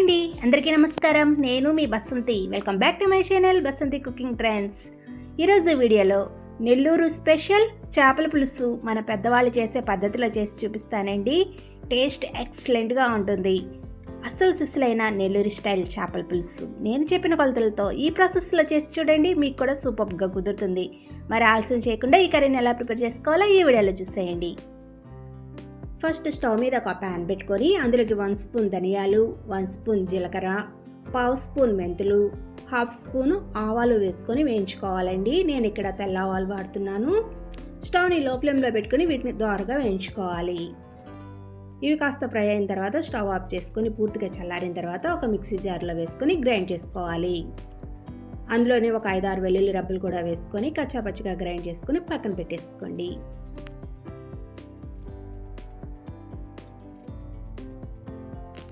అండి. అందరికీ నమస్కారం. నేను మీ Basanti. Welcome back to my channel Basanti cooking trends ఈరోజు వీడియోలో నెల్లూరు స్పెషల్ చేపల పులుసు మన పెద్దవాళ్ళు చేసే పద్ధతిలో చేసి చూపిస్తానండి. టేస్ట్ ఎక్సలెంట్గా ఉంటుంది. అస్సలు సిస్సులైన నెల్లూరు స్టైల్ చేపల పులుసు. నేను చెప్పిన కొలతలతో ఈ ప్రాసెస్లో చేసి చూడండి. మీకు కూడా సూపర్గా కుదురుతుంది. మరి ఆలస్యం చేయకుండా ఈ కర్రీని ఎలా ప్రిపేర్ చేసుకోవాలో ఈ వీడియోలో చూసేయండి. ఫస్ట్ స్టవ్ మీద ఒక ప్యాన్ పెట్టుకొని అందులోకి వన్ స్పూన్ ధనియాలు వన్ స్పూన్ జీలకర్ర పావు స్పూన్ మెంతులు హాఫ్ స్పూన్ ఆవాలు వేసుకొని వేయించుకోవాలండి. నేను ఇక్కడ తెల్ల ఆవాలు వాడుతున్నాను. స్టవ్ని లో ఫ్లేమ్లో పెట్టుకొని వీటిని దోరగా వేయించుకోవాలి. ఇవి కాస్త ఫ్రై అయిన తర్వాత స్టవ్ ఆఫ్ చేసుకొని పూర్తిగా చల్లారిన తర్వాత ఒక మిక్సీ జార్లో వేసుకొని గ్రైండ్ చేసుకోవాలి. అందులోనే ఒక ఐదారు వెల్లుల్లి రబ్బలు కూడా వేసుకొని కచ్చాపచ్చిగా గ్రైండ్ చేసుకొని పక్కన పెట్టేసుకోండి.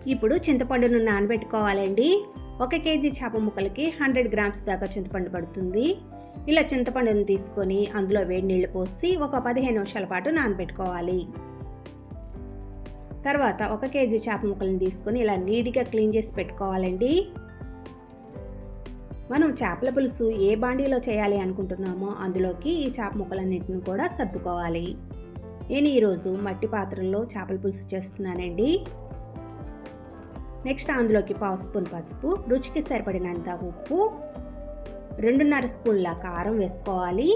ఇప్పుడు చింతపండును నానబెట్టుకోవాలండి. ఒక కేజీ చేప ముక్కలకి హండ్రెడ్ గ్రామ్స్ దాకా చింతపండు పడుతుంది. ఇలా చింతపండును తీసుకొని అందులో వేడి నీళ్ళు పోసి ఒక పదిహేను నిమిషాల పాటు నానబెట్టుకోవాలి. తర్వాత ఒక కేజీ చేప ముక్కలను తీసుకొని ఇలా నీట్గా క్లీన్ చేసి పెట్టుకోవాలండి. మనం చేపల పులుసు ఏ బాండీలో చేయాలి అనుకుంటున్నామో అందులోకి ఈ చేప ముక్కలన్నింటిని కూడా సర్దుకోవాలి. నేను ఈరోజు మట్టి పాత్రలో చేపల పులుసు చేస్తున్నానండి. నెక్స్ట్ అందులోకి పావు స్పూన్ పసుపు రుచికి సరిపడినంత ఉప్పు రెండున్నర స్పూన్ల కారం వేసుకోవాలి.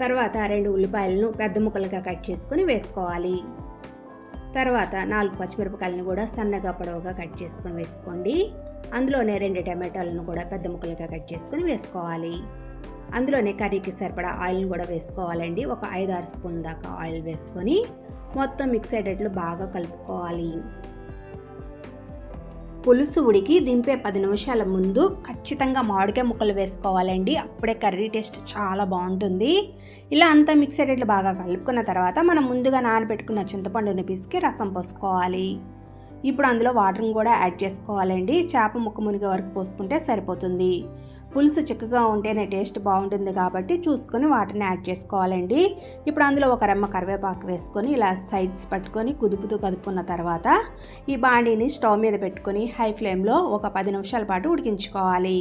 తర్వాత రెండు ఉల్లిపాయలను పెద్ద ముక్కలుగా కట్ చేసుకొని వేసుకోవాలి. తర్వాత నాలుగు పచ్చిమిరపకాయలను కూడా సన్నగా పొడవుగా కట్ చేసుకొని వేసుకోండి. అందులోనే రెండు టమాటాలను కూడా పెద్ద ముక్కలుగా కట్ చేసుకొని వేసుకోవాలి. అందులోనే కర్రీకి సరిపడా ఆయిల్ని కూడా వేసుకోవాలండి. ఒక ఐదు ఆరు స్పూన్ దాకా ఆయిల్ వేసుకొని మొత్తం మిక్స్ అయ్యేటట్లు బాగా కలుపుకోవాలి. పులుసు ఉడికి దింపే పది నిమిషాల ముందు ఖచ్చితంగా మామిడికాయ ముక్కలు వేసుకోవాలండి. అప్పుడే కర్రీ టేస్ట్ చాలా బాగుంటుంది. ఇలా అంతా మిక్స్ అయ్యేటట్లు బాగా కలుపుకున్న తర్వాత మనం ముందుగా నానబెట్టుకున్న చింతపండుని పిసికి రసం పోసుకోవాలి. ఇప్పుడు అందులో వాటర్ని కూడా యాడ్ చేసుకోవాలండి. చేప ముక్క మునిగే వరకు పోసుకుంటే సరిపోతుంది. పులుసు చిక్కగా ఉంటేనే టేస్ట్ బాగుంటుంది కాబట్టి చూసుకొని వాటిని యాడ్ చేసుకోవాలండి. ఇప్పుడు అందులో ఒక రెమ్మ కరివేపాకు వేసుకొని ఇలా సైడ్స్ పట్టుకొని కుదుపుతూ కదుపుకున్న తర్వాత ఈ బాండీని స్టవ్ మీద పెట్టుకొని హై ఫ్లేమ్లో ఒక పది నిమిషాల పాటు ఉడికించుకోవాలి.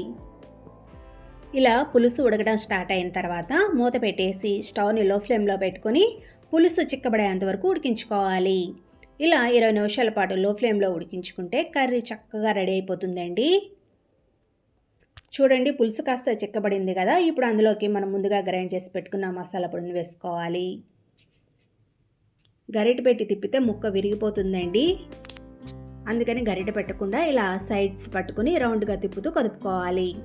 ఇలా పులుసు ఉడకడం స్టార్ట్ అయిన తర్వాత మూత పెట్టేసి స్టవ్ని లో ఫ్లేమ్లో పెట్టుకొని పులుసు చిక్కబడేంత వరకు ఉడికించుకోవాలి. ఇలా ఇరవై నిమిషాల పాటు లో ఫ్లేమ్లో ఉడికించుకుంటే కర్రీ చక్కగా రెడీ అయిపోతుందండి. చూడండి పులుసు కాస్త చిక్కబడింది కదా ఇప్పుడు అందులోకి మనం ముందుగా గ్రైండ్ చేసి పెట్టుకున్న మసాలా పొడిని వేసుకోవాలి. గరిట పెట్టి తిప్పితే ముక్క విరిగిపోతుందండి. అందుకని గరిట పెట్టకుండా ఇలా సైడ్స్ పట్టుకుని రౌండ్గా తిప్పుతూ కదుపుకోవాలి.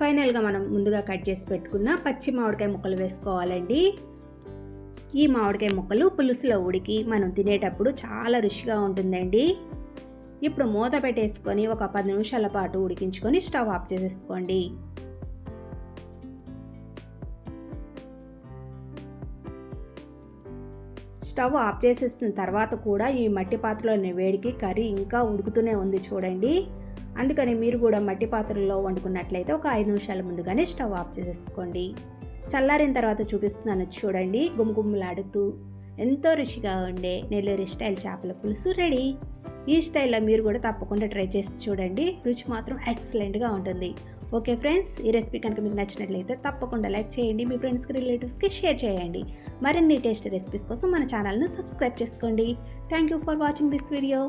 ఫైనల్గా మనం ముందుగా కట్ చేసి పెట్టుకున్న పచ్చి మామిడికాయ ముక్కలు వేసుకోవాలండి. ఈ మామిడికాయ ముక్కలు పులుసులో ఉడికి మనం తినేటప్పుడు చాలా రుచిగా ఉంటుందండి. ఇప్పుడు మూత పెట్టేసుకొని ఒక పది నిమిషాల పాటు ఉడికించుకొని స్టవ్ ఆఫ్ చేసేసుకోండి. స్టవ్ ఆఫ్ చేసేసిన తర్వాత కూడా ఈ మట్టి పాత్రలోని వేడికి కర్రీ ఇంకా ఉడుకుతూనే ఉంది చూడండి. అందుకని మీరు కూడా మట్టి పాత్రలో వండుకున్నట్లయితే ఒక ఐదు నిమిషాల ముందుగానే స్టవ్ ఆఫ్ చేసేసుకోండి. చల్లారిన తర్వాత చూపిస్తున్నాను చూడండి. గుమగుమ్మలాడుతూ ఎంతో రుచిగా ఉండే నెల్లూరు స్టైల్ చేపల పులుసు రెడీ. ఈ స్టైల్లో మీరు కూడా తప్పకుండా ట్రై చేసి చూడండి. రుచి మాత్రం ఎక్సలెంట్గా ఉంటుంది. ఓకే ఫ్రెండ్స్ ఈ రెసిపీ కనుక మీకు నచ్చినట్లయితే తప్పకుండా లైక్ చేయండి మీ ఫ్రెండ్స్కి రిలేటివ్స్కి షేర్ చేయండి. మరిన్ని టేస్ట్ రెసిపీస్ కోసం మన ఛానల్ను సబ్స్క్రైబ్ చేసుకోండి. Thank you for watching this video